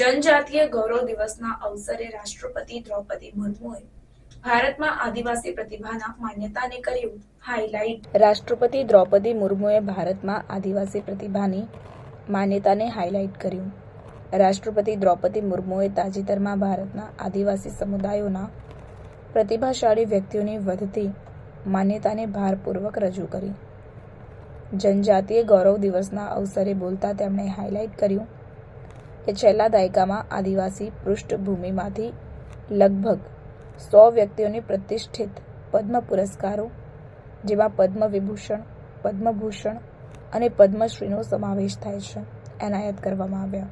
જનજાતીય ગૌરવ દિવસના અવસરે રાષ્ટ્રપતિ દ્રૌપદી મુર્મુએ ભારતમાં આદિવાસી પ્રતિભાના માન્યતાને કર્યું હાઇલાઇટ રાષ્ટ્રપતિ દ્રૌપદી મુર્મુએ ભારતમાં આદિવાસી પ્રતિભાની માન્યતાને હાઇલાઇટ કર્યું. રાષ્ટ્રપતિ દ્રૌપદી મુર્મુએ તાજેતરમાં ભારતના આદિવાસી સમુદાયોના પ્રતિભાશાળી વ્યક્તિઓની વધતી માન્યતાને ભારપૂર્વક રજૂ કરી. જનજાતીય ગૌરવ દિવસના અવસરે બોલતા તેમણે હાઇલાઇટ કર્યું કે છેલ્લા દાયકામાં આદિવાસી પૃષ્ઠભૂમિમાંથી લગભગ સો વ્યક્તિઓને પ્રતિષ્ઠિત પદ્મ પુરસ્કારો, જેમાં પદ્મ વિભૂષણ પદ્મભૂષણ અને પદ્મશ્રીનો સમાવેશ થાય છે, એનાયત કરવામાં આવ્યા.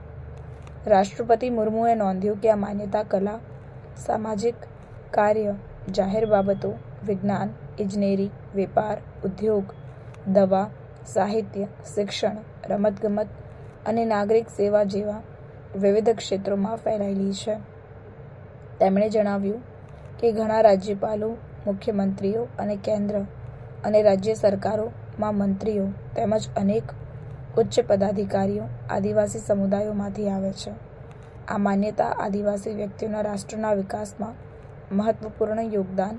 રાષ્ટ્રપતિ મુર્મુએ નોંધ્યું કે આ માન્યતા કલા, સામાજિક કાર્ય, જાહેર બાબતો, વિજ્ઞાન, ઇજનેરી, વેપાર, ઉદ્યોગ, દવા, સાહિત્ય, શિક્ષણ, રમતગમત અને નાગરિક સેવા જેવા વિવિધ ક્ષેત્રોમાં ફેલાયેલી છે. તેમણે જણાવ્યું કે ઘણા રાજ્યપાલો, મુખ્યમંત્રીઓ અને કેન્દ્ર અને રાજ્ય સરકારોમાં મંત્રીઓ તેમજ અનેક ઉચ્ચ પદાધિકારીઓ આદિવાસી સમુદાયોમાંથી આવે છે. આ માન્યતા આદિવાસી વ્યક્તિઓના રાષ્ટ્રના વિકાસમાં મહત્વપૂર્ણ યોગદાન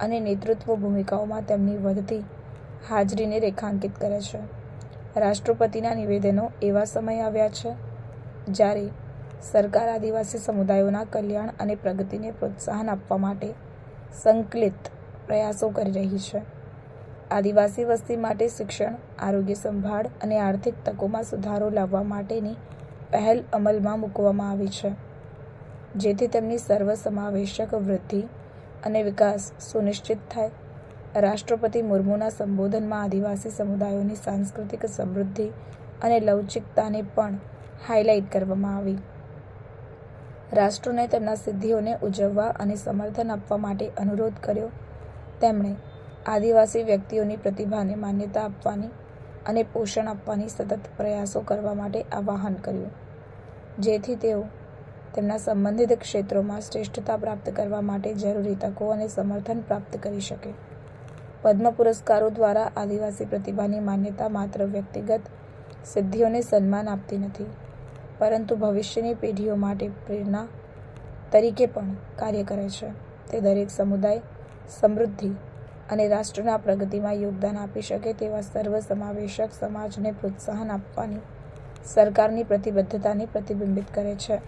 અને નેતૃત્વ ભૂમિકાઓમાં તેમની વધતી હાજરીને રેખાંકિત કરે છે. રાષ્ટ્રપતિના નિવેદનો એવા સમય આવ્યા છે જ્યારે સરકાર આદિવાસી સમુદાયોના કલ્યાણ અને પ્રગતિને પ્રોત્સાહન આપવા માટે સંકલિત પ્રયાસો કરી રહી છે. આદિવાસી વસ્તી માટે શિક્ષણ, આરોગ્ય સંભાળ અને આર્થિક તકોમાં સુધારો લાવવા માટેની પહેલ અમલમાં મૂકવામાં આવી છે. જેથી તેમની સર્વસમાવેશક વૃદ્ધિ અને વિકાસ સુનિશ્ચિત થાય. રાષ્ટ્રપતિ મુર્મુના સંબોધનમાં આદિવાસી સમુદાયોની સાંસ્કૃતિક સમૃદ્ધિ અને લવચિકતાને પણ હાઇલાઇટ કરવામાં આવી. રાષ્ટ્રોને તેમના સિદ્ધિઓને ઉજવવા અને સમર્થન આપવા માટે અનુરોધ કર્યો. તેમણે આદિવાસી વ્યક્તિઓની પ્રતિભાને માન્યતા આપવાની અને પોષણ આપવાની સતત પ્રયાસો કરવા માટે આવાહન કર્યું, જેથી તેઓ તેમના સંબંધિત ક્ષેત્રોમાં શ્રેષ્ઠતા પ્રાપ્ત કરવા માટે જરૂરી તકો અને સમર્થન પ્રાપ્ત કરી શકે. પદ્મ પુરસ્કારો દ્વારા આદિવાસી પ્રતિભાની માન્યતા માત્ર વ્યક્તિગત સિદ્ધિઓને સન્માન આપતી નથી પરંતુ ભવિષ્યની પેઢીઓ માટે પ્રેરણા તરીકે પણ કાર્ય કરે છે તે દરેક સમુદાય સમૃદ્ધિ અને રાષ્ટ્રના પ્રગતિમાં યોગદાન આપી શકે તેવા સર્વસમાવેશક સમાજને પ્રોત્સાહન આપવાની સરકારની પ્રતિબદ્ધતાને પ્રતિબિંબિત કરે છે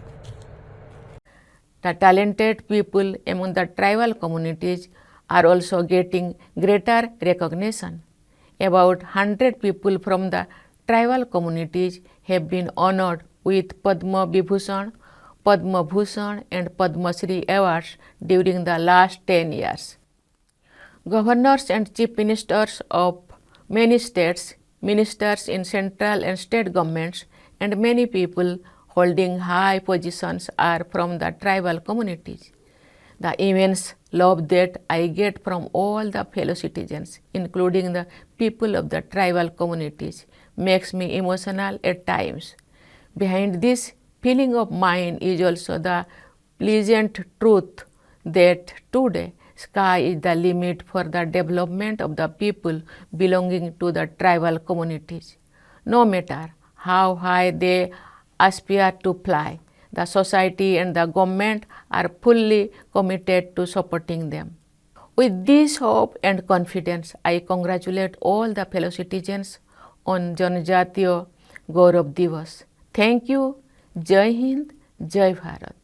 The talented people among the tribal communities are also getting greater recognition. About 100 people from the tribal communities have been honored with Padma Vibhushan, Padma Bhushan, and Padma Shri awards during the last 10 years. Governors and chief ministers of many states, ministers in central and state governments, and many people holding high positions are from the tribal communities. The immense love that I get from all the fellow citizens, including the people of the tribal communities, makes me emotional at times. Behind this feeling of mine is also the pleasant truth that today sky is the limit for the development of the people belonging to the tribal communities. No matter how high they aspire to fly, the society and the government are fully committed to supporting them. With this hope and confidence, I congratulate all the fellow citizens on Janjatiya Gaurav Divas. Thank you जय हिंद जय भारत